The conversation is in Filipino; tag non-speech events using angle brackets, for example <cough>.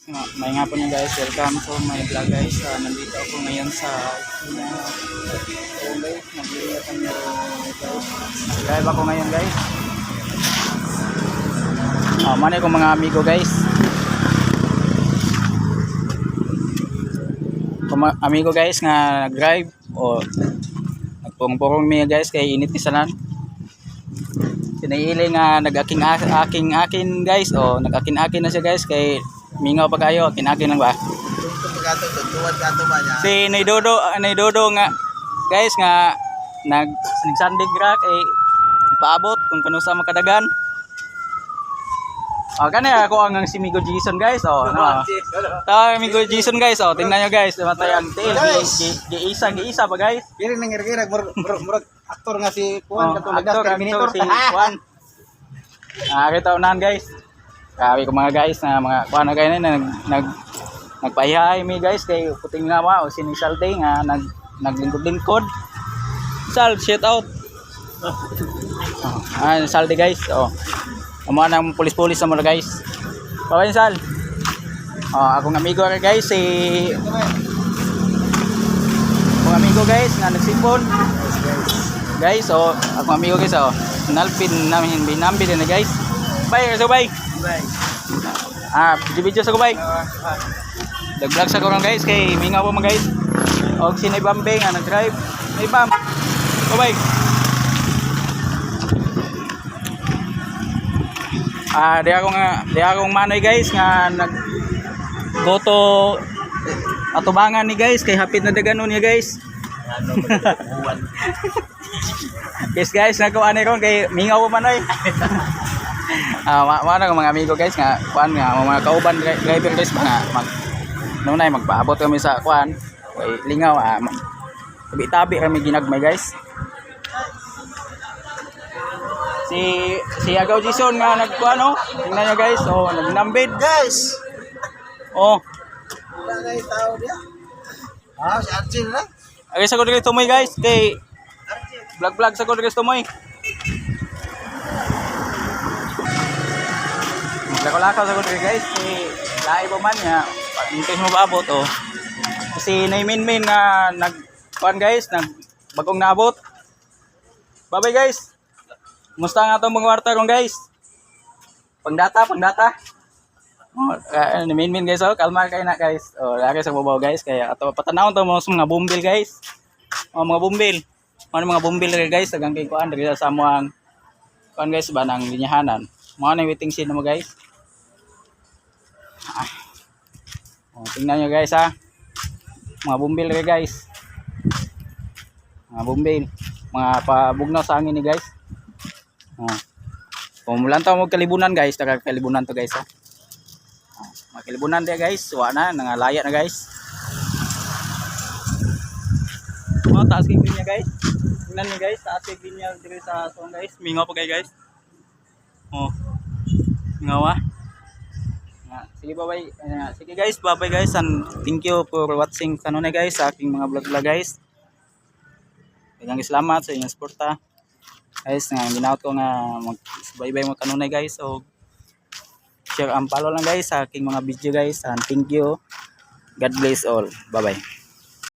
Nga- May nga po niyo guys, welcome to my vlog guys. Ah, nandito ako ngayon sa uh, Tulay. Naglihat ang guys. Drive ako ngayon guys. Ah, manay ko mga amigo guys. Kung amigo guys nga nag-drive o nagpurong-purong mi guys kay init ni sanan. Sinaili nga nag-aking aking akin guys o nag-akin-akin na siya guys kay mingaw pa kayo akin-akin lang ba. Si Naidodo, Naidodo nga guys nga nag nagsandig ra kay paabot kung kano sa makadagan. Oh, kani ako ang si Migo Jason guys. Oh, no. Ta Migo Jason guys. Oh, tingnan nyo guys, matay ang tail. Giisa, giisa pa guys. Kiri nang irgira, murag murag aktor nga si Kuan katong lagas Terminator. si Juan. <laughs> Ah, kita unahan guys. Sabi ko mga guys na mga kuan na kayo na nag nag nagpahihay mi guys kay puting nga wa o sini Salde nga nag naglingkod-lingkod. Sal, shout out. Oh, <laughs> ah, Salde guys. Oh. Amo nang pulis-pulis mga guys. Bawal Sal. Oh, akong amigo guys si akong amigo guys nga nagsipon. Guys, oh, akong amigo guys oh. Nalpin namin binambi din na guys. Bye, so bye. Bye. Ah, video-video sa ko bye. Nag-vlog sa ko guys kay mingaw po mga guys. Og si Bambe nga nag-drive. Hey Bam. Bye-bye. Ah, di ako nga, di akong manoy guys nga nag go to atubangan ni guys kay hapit na daganon niya guys. <laughs> yes guys, nakuha ni ron kay mingaw manoy. <laughs> Ah, uh, mga mga amigo guys nga kuan nga mga kauban dri- driver guys mga mag nunay magpaabot kami sa kuan kay lingaw ah tabi-tabi kami ginagmay guys. Si si Agaw Jason nga nagkuan oh. Tingnan niyo guys, oh nagnambid. Guys, Oh, wala na tao niya. Ah, si Archie na. agay sa ko diri tumoy guys kay vlog vlog sa ko diri tumoy. Lakaw-lakaw sa ko diri guys kay lahi pa man nga hintay mo paabot oh. Kasi naimin min nga nag kuan guys, nag bagong naabot. Bye-bye guys. Musta nga itong mga kong guys? Pangdata, pangdata. Oh, uh, min min guys, oh, kalma kayo na guys. Oh, lagi sa babaw guys, kaya ato patanawon to mga mga bumbil guys. Oh, mga bumbil. Ano mga bumbil rin guys, tagang kay kuan diri sa amo ang kuan guys ba nang linyahanan. Mga na waiting scene mo guys. Ah. Oh, tingnan nyo guys ha. Mga bumbil rin guys. Mga bumbil. Mga pabugnaw sa hangin ni guys. Oh. Kung mulan to mo kalibunan guys, taga kalibunan to guys ha. Oh, mga kalibunan dia guys, wa na nangalaya na guys. Oh, taas kay niya guys. Tingnan niyo guys, taas kay niya diri sa song guys. Mingaw pa guys. Oh. Mingaw ah. Sige bye-bye. Ah, sige guys, bye-bye guys and thank you for watching kanunay guys sa aking mga vlog vlog guys. Daghang salamat sa inyong suporta. Guys, nga ginaot ko nga mag-bye-bye mo kanunay guys. So share and follow lang guys sa aking mga video guys and thank you. God bless all. Bye-bye.